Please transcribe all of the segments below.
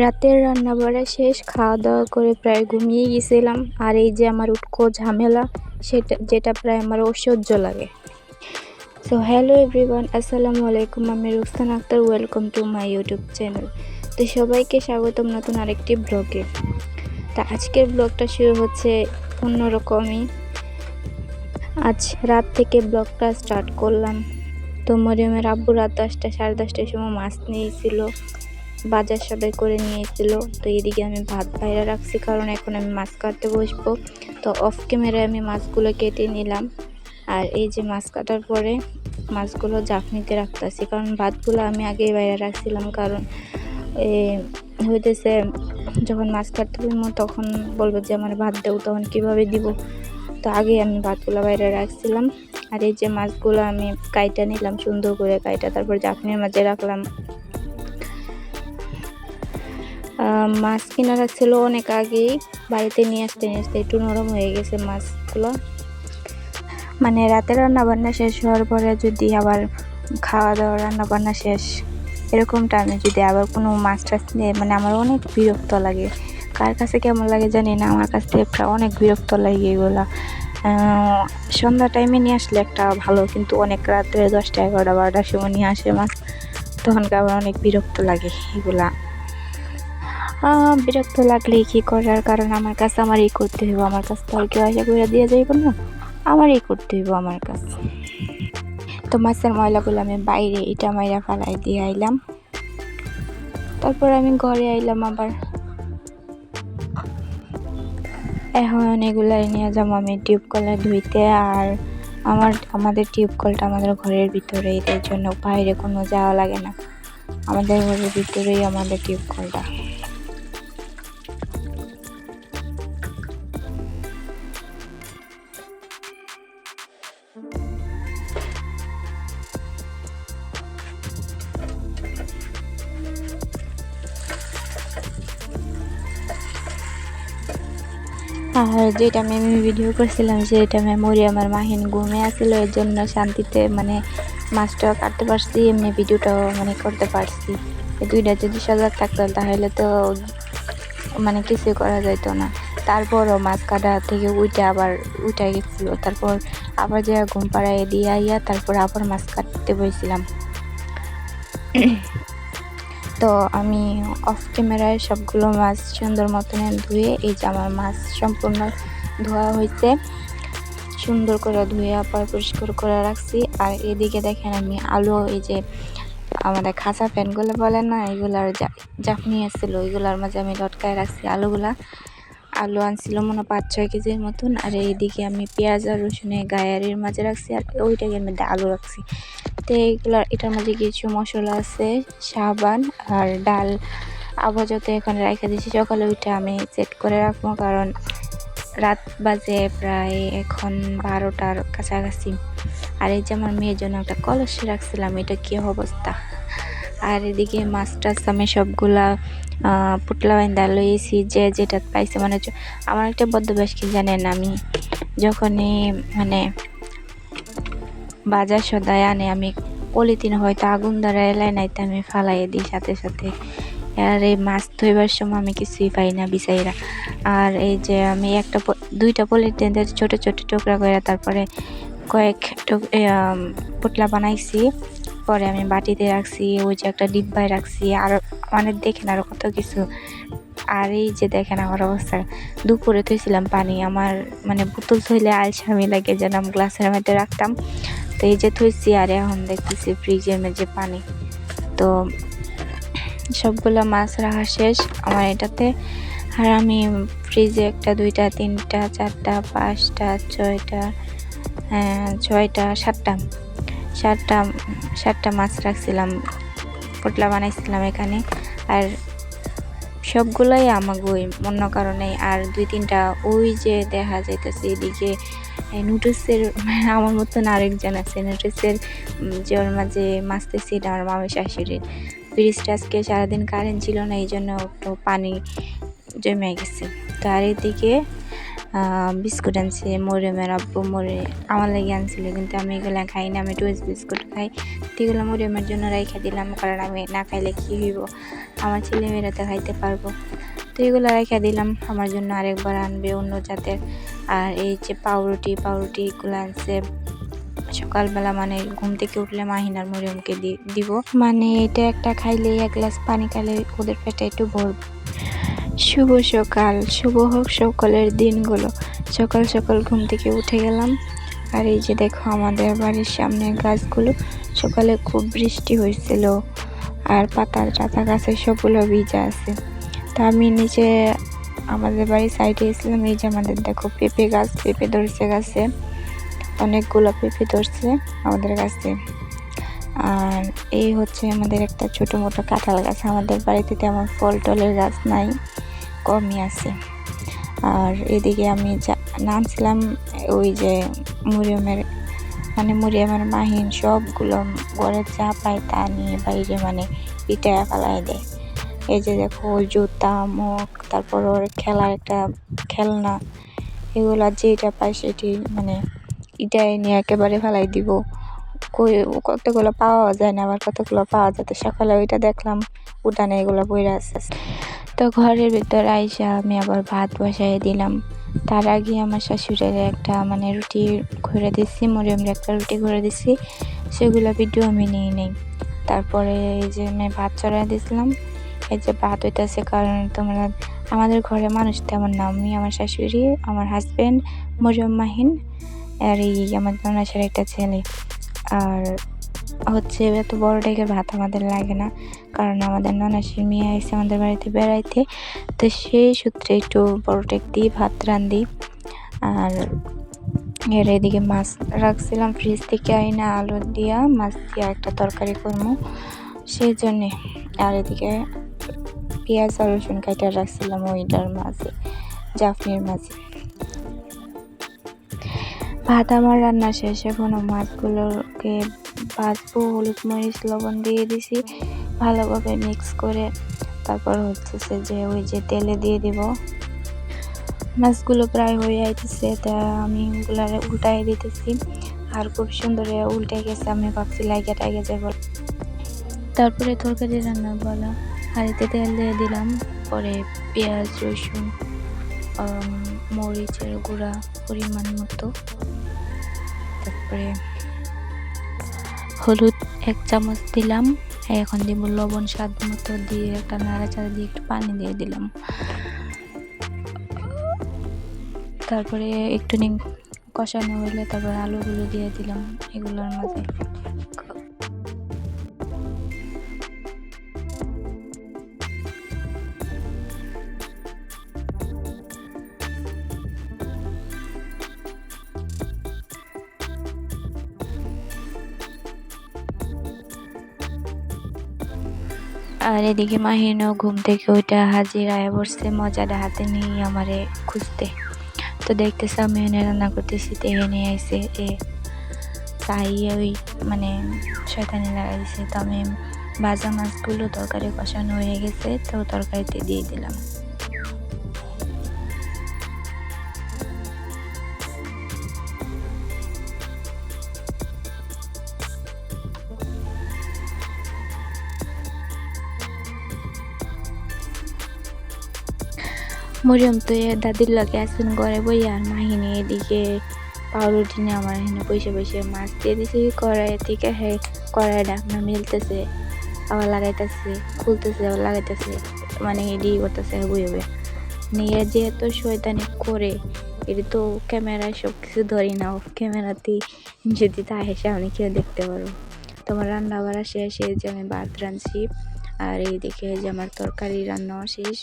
রাতের রান্না বাড়া শেষ খাওয়া দাওয়া করে প্রায় ঘুমিয়ে গেছিলাম। আর এই যে আমার উটকো ঝামেলা, সেটা, যেটা প্রায় আমার অসহ্য লাগে। সো হ্যালো এভরিওয়ান আসসালামু আলাইকুম। আমি Ruksan Akter welcome to my YouTube channel তো সবাইকে স্বাগতম নতুন আরেকটি ব্লগে তা আজকের ব্লগটা শুরু হচ্ছে অন্যরকমই। আজ রাত থেকে ব্লগটা স্টার্ট করলাম। তো মরিয়মের আব্বু রাত দশটা, সাড়ে দশটার সময় মাছ নিয়েছিল। বাজার সবাই করে নিয়েছিল। তো এদিকে আমি ভাত বাইরে রাখছি, কারণ এখন আমি মাছ কাটতে বসবো। তো অফ ক্যামেরায় আমি মাছগুলো কেটে নিলাম। আর এই যে মাছ কাটার পরে মাছগুলো জাফনিতে রাখতেছি, কারণ ভাতগুলো আমি আগেই বাইরে রাখছিলাম, কারণ হইতেছে যখন মাছ কাটতে পারব তখন বলব যে, আমার ভাত দেবো তখন কীভাবে দিব? তো আগে আমি ভাতগুলো বাইরে রাখছিলাম। আর এই যে মাছগুলো আমি কাইটা নিলাম, সুন্দর করে কাইটা, তারপর জাফনির মাঝে রাখলাম মাছ কিনা রাখছিল অনেক আগেই। বাড়িতে নিয়ে আসতে নিয়ে আসতে একটু নরম হয়ে গেছে মাছগুলো। মানে রাতে রান্না বান্না শেষ হওয়ার পরে যদি আবার খাওয়া দাওয়া রান্না বান্না শেষ, এরকম টাইমে যদি আবার কোনো মাছ টাছ নিয়ে মানে আমার অনেক বিরক্ত লাগে। কার কাছে কেমন লাগে জানি না, আমার কাছ থেকে অনেক বিরক্ত লাগে এগুলা। সন্ধ্যা টাইমে নিয়ে আসলে একটা ভালো, কিন্তু অনেক রাত্রে দশটা, এগারোটা, বারোটার সময় নিয়ে আসে মাছ তখনকে আবার অনেক বিরক্ত লাগে এগুলা। বিরক্ত লাগলে কী করার? কারণ আমার কাছে আমারই করতে হইব, আমার কাছ তো আর কেউ আশা করে দিয়ে যাইব না। আমারই করতে হইব আমার কাছ। তো মাছের ময়লাগুলো আমি বাইরে ইটা মাইরা ফালাই দিয়ে আইলাম। তারপর আমি ঘরে আইলাম আবার। এখন এগুলো নিয়ে যাব আমি টিউব কলে ধুইতে আর আমার, আমাদের টিউব কলটা আমাদের ঘরের ভিতরেই এর জন্য বাইরে কোনো যাওয়া লাগে না। আমাদের ঘরের ভিতরেই আমাদের টিউব আর যে টাইমে আমি ভিডিও করছিলাম সেই টাইমে মরি আমার মাহিন ঘুমে আসছিল এর জন্য শান্তিতে মানে মাছটা কাটতে পারছি, এমনি ভিডিওটাও মানে করতে পারছি। এই দুইটা যদি সজাগ থাকতো তাহলে তো মানে কিছু করা যাইতো না। তারপরও মাছ কাটা থেকে উইটা আবার উঠে গেছিল, তারপর আবার যে ঘুম পাড়ায় দিয়ে আইয়া তারপর আবার মাছ কাটতে বসছিলাম। তো আমি অফ ক্যামেরায় সবগুলো মাছ সুন্দর মতনে ধুয়ে, এই যে আমার মাছ সম্পূর্ণ ধোয়া হয়েছে সুন্দর করে ধুয়ে আবার পরিষ্কার করে রাখছি। আর এদিকে দেখেন আমি আলু, এই যে আমাদের খাঁচা প্যানগুলো বলে না, এগুলার জাফনি আসছিল ওইগুলার মাঝে আমি লটকায় রাখছি আলুগুলা। আলু আনছিল মনে পাঁচ ছয় কেজির মতন। আর এইদিকে আমি পেঁয়াজ আর রসুনে গায়ারির মাঝে রাখছি আর ওইটাকে আমি আলু রাখছি। তো এইগুলো, এটার মধ্যে কিছু মশলা আছে, সাবান আর ডাল। আপাতত এখানে রেখে দিয়েছি, সকালে ওইটা আমি সেট করে রাখব কারণ রাত বাজে প্রায় এখন বারোটার কাছাকাছি। আর এই যে আমার মেয়ের জন্য একটা কলসি রাখছিলাম, এটা কী অবস্থা? আর এদিকে মাছ টাছ আমি সবগুলা পুটলা বাইন্দা লইয়েছি, যে যেটা পাইছে মানে আমার একটা বদ্ধবাস কি জানেন আমি? যখনই মানে বাজার সদায় আনে, আমি পলিথিন হয়তো আগুন দ্বারা এলাই নাইতে আমি ফালাইয়ে দিই সাথে সাথে। আর এই মাছ ধরবার সময় আমি কিছুই পাই না বিচাইরা আর এই যে আমি একটা দুইটা পলিথিন ছোট ছোট টুকরা করে তারপরে কয়েক পুটলা বানাইছি। পরে আমি বাটিতে রাখছি ওই যে একটা ডিব্বায় রাখছি আর মানে দেখেন আরও কত কিছু। আর এই যে দেখেন আমার অবস্থা। দুপুরে থইছিলাম পানি আমার মানে বোতল থইলে আলসামি লাগে যেন আমি গ্লাসের মধ্যে রাখতাম। তো এই যে থইছি আর এখন দেখতেছি ফ্রিজের মধ্যে পানি। তো সবগুলো মাছ রাখা শেষ। আমার এটাতে আর আমি ফ্রিজে একটা দুইটা তিনটা চারটা পাঁচটা ছয়টা হ্যাঁ, ছয়টা সাতটা সাতটা সাতটা মাছ রাখছিলাম, পোটলা বানাইছিলাম এখানে। আর সবগুলোই আমাকে ওই অন্য কারণে। আর দুই তিনটা ওই যে দেখা যাইতেছে এদিকে নুডলসের আমার মতন আরেকজন আছে নুডলসের যে ওর মাঝে মাছতেছি, এটা আমার মামি শাশুড়ির। ফ্রিজটা আজকে সারাদিন কারেন্ট ছিল না এই জন্য একটু পানি জমে গেছে। তো আর এদিকে বিস্কুট আনছে মরিয়মের আব্বু, মরে আমার লাগে আনছিল, কিন্তু আমি এগুলো খাই না, আমি টুয়েস বিস্কুট খাই। এগুলো মরিয়মের জন্য রেখে দিলাম, কারণ আমি না খাইলে কী হইব? আমার ছেলেমেয়েরা তো খাইতে পারব। তো এগুলো রেখে দিলাম, আমার জন্য আরেকবার আনবে অন্য জাতের। আর এই যে পাউরুটি পাউরুটি এগুলো আনছে। সকালবেলা মানে ঘুম থেকে উঠলে মাহিনার মরিয়মকে দিব। মানে এটা একটা খাইলে এক গ্লাস পানি খাইলে ওদের পেটে একটু ভরবে। শুভ সকাল, শুভ হোক সকালের দিনগুলো। সকাল সকাল ঘুম থেকে উঠে গেলাম। আর এই যে দেখো আমাদের বাড়ির সামনে গাছগুলো, সকালে খুব বৃষ্টি হয়েছিল। আর পাতার চাতা গাছে সবগুলো ভিজা আছে। তা আমি নিচে আমাদের বাড়ির সাইডে এসেছিলাম, এই যে আমাদের দেখো পেঁপে গাছ, পেঁপে ধরছে গাছে। অনেকগুলো পেঁপে ধরছে আমাদের গাছে। আর এই হচ্ছে আমাদের একটা ছোটো মোটো কাঁঠাল গাছ। আমাদের বাড়িতে তেমন ফল টলের গাছ নাই, কমই আছে। আর এদিকে আমি নামছিলাম ওই যে মরিয়মের মানে মরিয়মের মাহিন সবগুলো ঘরে চা পায় তা নিয়ে বাইরে মানে পিটায় ফেলাই দেয়। এই যে দেখো জুতা মুখ তারপর ওর খেলার একটা খেলনা, এগুলো যেটা পায় সেটি মানে ইটাই নিয়ে একেবারে ফেলাই দিব। কই কতগুলো পাওয়া যায় না, আবার কতগুলো পাওয়া যেত সকালে ওইটা দেখলাম, উঠানে এগুলো বইরা আছে। তো ঘরের ভিতর আইসা আমি আবার ভাত বসাই দিলাম। তার আগে আমার শাশুড়ের একটা মানে রুটি ঘুরে দিচ্ছি মরিয়মের একটা রুটি ঘুরে দিচ্ছি সেগুলো ভিডিও আমি নিয়ে নিই। তারপরে এই যে আমি ভাত চড়াই দিয়েছিলাম এই যে ভাত হইতেছে কারণ তোমরা, আমাদের ঘরে মানুষ তেমন না। আমি, আমার শাশুড়ি, আমার হাজব্যান্ড মরিয়ম মাহিন, আর এই আমার ননাসের একটা ছেলে। আর হচ্ছে এত বড় ডেকের ভাত আমাদের লাগে না, কারণ আমাদের ননাসির মেয়ে এসে আমাদের বাড়িতে বেড়াইতে। তো সেই সূত্রে একটু বড় টেক দিয়ে ভাত রান্ধি। আর এর এদিকে মাছ রাখছিলাম ফ্রিজ থেকে, আইনা, আলু দিয়া, মাছ দিয়া একটা তরকারি করব সেই জন্যে আর এদিকে পেঁয়াজ আর রসুন কাটা রাখছিলাম ওইটার মাঝে জাফনির মাঝে ভাত আমার রান্না শেষ এখনও মাছগুলোকে ভাজবো হলুদ মরিচ, লবণ দিয়ে দিছি। ভালোভাবে মিক্স করে তারপর হচ্ছে যে ওই যে তেলে দিয়ে দিব। মাছগুলো প্রায় হয়ে আইতেছে, তা আমি ওগুলারে উল্টাই দিতেছি। আর খুব সুন্দর উল্টে গেছে, আমি ভাবছি লাইগে টাইগে যাব। তারপরে তরকারি রান্না বলা। হাঁড়িতে তেল দিয়ে দিলাম, পরে পেঁয়াজ, রসুন মরিচের গুঁড়া পরিমাণ মতো। তারপরে হলুদ এক চামচ দিলাম। এখন দিব লবণ স্বাদ মতো দিয়ে একটা নাড়াচাড়া দিয়ে একটু পানি দিয়ে দিলাম। তারপরে একটু কষানো হইলে তারপরে আলুগুলো দিয়ে দিলাম এগুলোর মাঝে আর এদিকে মাহিনও ঘুম থেকে ওইটা হাজির আয় বসছে মজাটা হাতে নিয়ে আমারে খুঁজতে। তো দেখতেছে আমি এনে রান্না করতেছি, তো এনে আইসে এ তাই ওই মানে শয়তানি লাগাইছে। তো আমি ভাজা মাছগুলো তরকারি কষানো হয়ে গেছে, তো তরকারিতে দিয়ে দিলাম। মরিয়ম তো দাদির লগে আসুন ঘরে বই আর মাহিনী এদিকে পাউরুটি নিয়ে আমার এখানে বসে বসে মাছ দিয়ে দিছি কড়াই থেকে হে কড়াই ডাকনা মিলতেছে, আবার লাগাইতেছে, খুলতেছে, আবার লাগাইতেছে মানে এডি করতেছে বই হবে নিয়ে যে এত শয়তানি করে এটি তো ক্যামেরায় সব কিছু ধরি না অফ ক্যামেরাতেই। যদি তা হেসে আমি কেউ দেখতে পারো তোমার রান্না বাড়া শেষ যে আমি ভাত রাঁধছি। আর এইদিকে যে আমার তরকারি রান্নাও শেষ।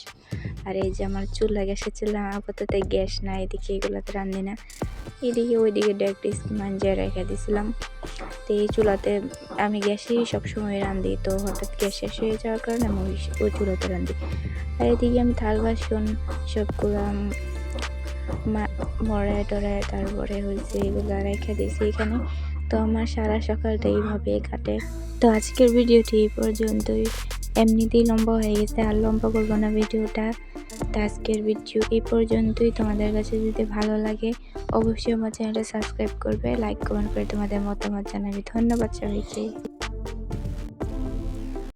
আর এই যে আমার চুলা গ্যাসের চুলা, আপাতত গ্যাস না এদিকে এগুলোতে রান্ধি না। এদিকে ওইদিকে ডেকটি মাঞ্জায় রেখে দিয়েছিলাম তো এই চুলাতে আমি গ্যাসেই সবসময় রান্ধি, তো হঠাৎ গ্যাস শেষ হয়ে যাওয়ার কারণে আমি ওই চুলাতে রান্ধি। আর এদিকে আমি থাল, বাসন সবগুলো মরায় টরায় তারপরে হয়েছে এগুলো রেখে দিয়েছি এখানে। তো আমার সারা সকালটা এইভাবে কাটে। তো আজকের ভিডিওটি এই পর্যন্তই। এমনিতেই লম্বা হয়ে গেছে, আর লম্বা করব না ভিডিওটা। তো আজকের ভিডিও এই পর্যন্তই। তোমাদের কাছে যদি ভালো লাগে, অবশ্যই আমার চ্যানেলটা সাবস্ক্রাইব করবে লাইক কমেন্ট করে তোমাদের মতামত জানাবে। ধন্যবাদ সবাইকে।